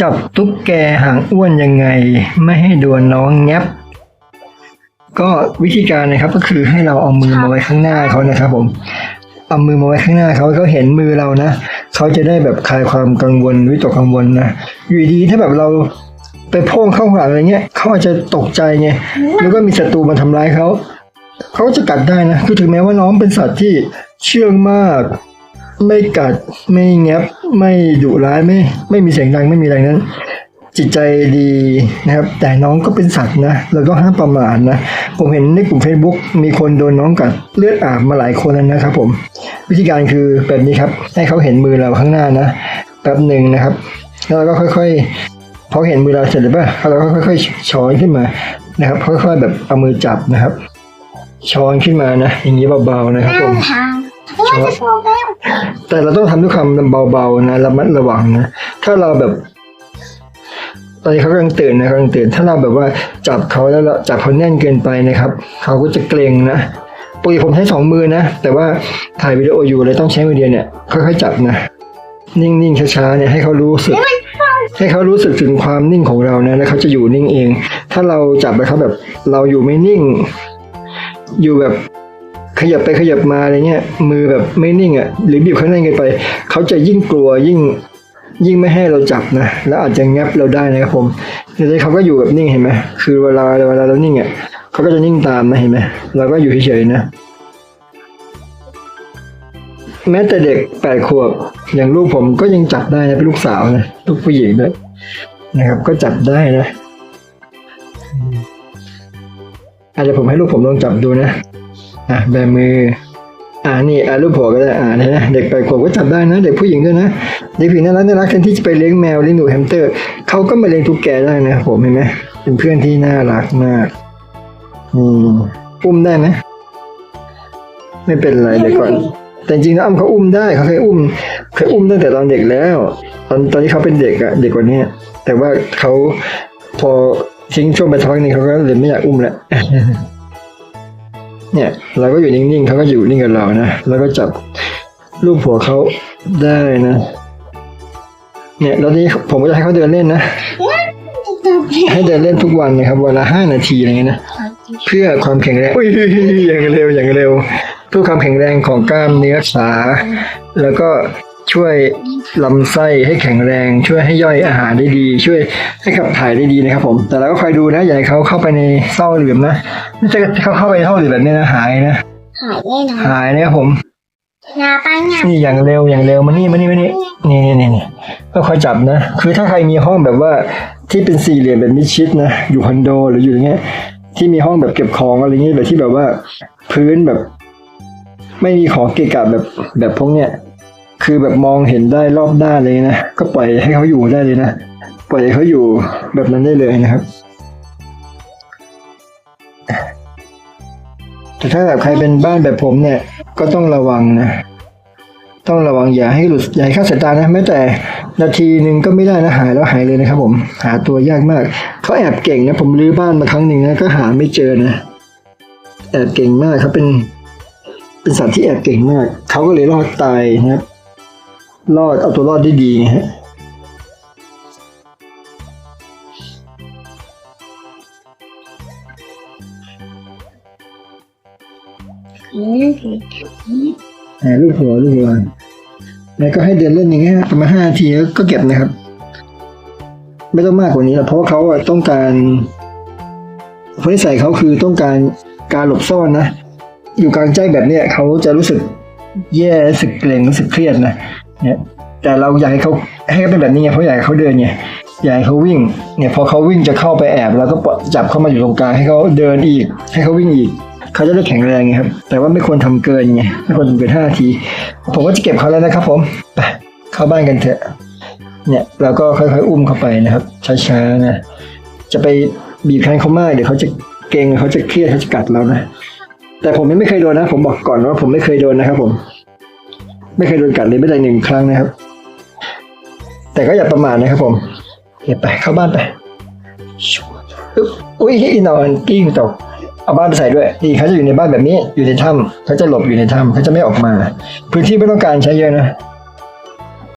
จับตุ๊กแกหางอ้วนยังไง ไม่ให้โดนน้องแงบก็วิธีการนะครับก็คือให้เราเอามือมาไว้ข้างหน้าเขานะครับผมเอามือมาไว้ข้างหน้าเขาเขาเห็นมือเรานะเขาจะได้แบบคลายความกังวลวิตกกังวลนะอยู่ดีถ้าแบบเราไปพ่งเข้าหาอะไรเงี้ยเขาอาจจะตกใจไงแล้วก็มีศัตรูมาทำร้ายเขาเขาจะกัดได้นะคือถึงแม้ว่าน้องเป็นสัตว์ที่เชื่องมาก ไม่กัดไม่แงบไม่ดุร้ายไม่ ไม่มีเสียงดังไม่มีอะไรนั้น จิตใจดีนะครับ แต่น้องก็เป็นสัตว์นะเราก็ห้ามประมาทนะ ผมเห็นในกลุ่ม Facebook มีคนโดนน้องกัดเลือดอาบมาหลายคนแล้วนะครับ ผม วิธีการคือแบบนี้ครับ ให้เขาเห็นมือเราข้างหน้านะแป๊บหนึ่งนะครับ แล้วเราก็ค่อยๆพอเห็นมือเราเสร็จแล้วป่ะเราก็ค่อยๆช้อนขึ้นมานะครับ ค่อยๆแบบเอามือจับนะครับ ช้อนขึ้นมานะอย่างนี้เบาๆนะครับผม ทางว่าจะโชว์แล้วแต่เราต้องทำด้วยความเบาๆนะระมัดระวังนะ ถ้าเราแบบตอนนี้เขากำลังตื่นนะกำลังตื่น ถ้าเราแบบว่าจับเขาแล้วเราจับเขาแน่นเกินไปนะครับ เขาก็จะเกร็งนะปกติผมใช้สองมือนะ แต่ว่าถ่ายวิดีโออยู่เลยต้องใช้มือเดียวเนี่ยค่อยๆจับนะ นิ่งๆช้าๆเนี่ยให้เขารู้สึก ให้เขารู้สึกถึงความนิ่งของเรานะแล้วเขาจะอยู่นิ่งเอง ถ้าเราจับไปเขาแบบเราอยู่ไม่นิ่ง อยู่แบบ ขยับไปขยับมาอะไรเงี้ยมือแบบไม่นิ่งอะหรือบีบเขาแน่นเกินไป เขาจะยิ่งกลัวยิ่งยิ่งไม่ให้เราจับนะแล้วอาจจะงับเราได้นะครับผมทีนี้เขาก็อยู่แบบนิ่งเห็นไหมคือเวลาเวลาเรานิ่งอะเขาก็จะนิ่งตามนะเห็นไหมเราก็อยู่เฉยๆนะ แม้แต่เด็กแปดขวบอย่างลูกผมก็ยังจับได้นะเป็นลูกสาวนะลูกผู้หญิงด้วยนะครับ ก็จับได้นะอาจจะผมให้ลูกผมลองจับดูนะ อะแบมืออ่านี่อ่าลูกผัวก็ได้อ่านะเด็กแปดขวบก็จับได้นะ เด็กผู้หญิงด้วยนะเด็กผู้หญิงน่ารักน่ารักแทนที่จะไปเลี้ยงแมวเลี้ยงหนูแฮมสเตอร์เขาก็มาเลี้ยงตุ๊กแกได้นะผมเห็นไหมเป็นเพื่อนที่น่ารักมากอืมอุ้มได้ไหมไม่เป็นไรเดี๋ยวก่อน แต่จริงๆแล้วอ้ำเขาอุ้มได้เขาเคยอุ้มเคยอุ้มตั้งแต่ตอนเด็กแล้ว ตอนตอนที่เขาเป็นเด็กอะเด็กกว่านี้แต่ว่าเขาพอทิ้งช่วงไปสักพักหนึงเขาก็เลยไม่อยากอุ้มแล้ว เนี่ยเราก็อยู่นิ่งๆเขาก็อยู่นิ่งกับเรานะแล้วก็จับรูปหัวเขาได้นะ เนี่ยแล้วนี้ผมก็จะให้เขาเดินเล่นนะให้เดินเล่นทุกวันนะครับวันละห้านาทีอะไรเงี้ยนะเพื่อความแข็งแรงอุ้ยอย่างเร็วอย่างเร็ว เพื่อความแข็งแรงของกล้ามเนื้อขาแล้วก็ ช่วยลำไส้ให้แข็งแรง ช่วยให้ย่อยอาหารได้ดี ช่วยให้ขับถ่ายได้ดีนะครับผม แต่เราก็คอยดูนะอย่าให้เขาเข้าไปในเส้าเหลือมนะไม่ใช่เขาเข้าไปในเส้าเหลือมแบบนี้นะหายนะหายแน่นอนหายนะครับผมงาปังงานี่อย่างเร็วอย่างเร็วมานี่มานี่มานี่นี่นี่นี่นี่ก็คอยจับนะ คือถ้าใครมีห้องแบบว่าที่เป็นสี่เหลี่ยมแบบมิดชิดนะอยู่คอนโดหรืออยู่อย่างเงี้ยที่มีห้องแบบเก็บของอะไรเงี้ยแบบที่แบบว่า พื้นแบบ ไม่มีของเกะกะแบบแบบพวกเนี้ย คือแบบมองเห็นได้รอบด้านเลยนะ ก็ปล่อยให้เขาอยู่ได้เลยนะ ปล่อยเขาอยู่แบบนั้นได้เลยนะครับ แต่ถ้าแบบใครเป็นบ้านแบบผมเนี่ย ก็ต้องระวังนะ ต้องระวังอย่าให้หลุดอย่าให้เข้าสายตานะ แม้แต่นาทีหนึ่งก็ไม่ได้นะหายแล้วหายเลยนะครับผม หาตัวยากมาก เขาแอบเก่งนะ ผมรื้อบ้านมาครั้งหนึ่งนะก็หาไม่เจอนะ แอบเก่งมากเขาเป็น เป็นสัตว์ที่แอบเก่งมาก เขาก็เลยรอดตายนะครับ รอดเอาตัวรอดได้ดีไงฮะอืมลูกหัวลูกหัวแล้วก็ให้เดินเล่นอย่างเงี้ยประมาณห้านาทีแล้วก็เก็บนะครับ ไม่ต้องมากกว่านี้หรอกเพราะว่าเขาอะต้องการพนิสัยเขาคือต้องการการหลบซ่อนนะ อยู่กลางแจ้งแบบเนี้ยเขาจะรู้สึกแย่รู้สึกเกรงรู้สึกเครียดนะ เนี่ยแต่เราอยากให้เขาให้เขาเป็นแบบนี้ไงเพราะอยากให้เขาเดินไงอยากให้เขาวิ่งเนี่ยพอเขาวิ่งจะเข้าไปแอบแล้วก็จับเข้ามาอยู่ตรงกลางให้เขาเดินอีก ให้เขาวิ่งอีกเขาจะได้แข็งแรงไงครับแต่ว่าไม่ควรทำเกินไงไม่ควรทำเกินห้านาที ผมก็จะเก็บเขาแล้วนะครับ ผมไปเข้าบ้านกันเถอะ เนี่ยเราก็ค่อยๆอุ้มเข้าไปนะครับช้าๆนะจะไปบีบคั้นเขามากเดี๋ยวเขาจะเกรงเขาจะเครียดเขาจะกัดเรานะแต่ผมยังไม่เคยโดนนะ ผมบอกก่อนว่าผมไม่เคยโดนนะครับผม ไม่เคยโดนกัดเลยไม่ได้หนึ่งครั้งนะครับ แต่ก็อย่าประมาทนะครับผมเก็บไปเข้าบ้านไปอุ๊ยอีนอนกิ้งตกเอาบ้านไปใส่ด้วยนี่เขาจะอยู่ในบ้านแบบนี้อยู่ในถ้ำเขาจะหลบอยู่ในถ้ำเขาจะไม่ออกมา พื้นที่ไม่ต้องการใช้เยอะนะ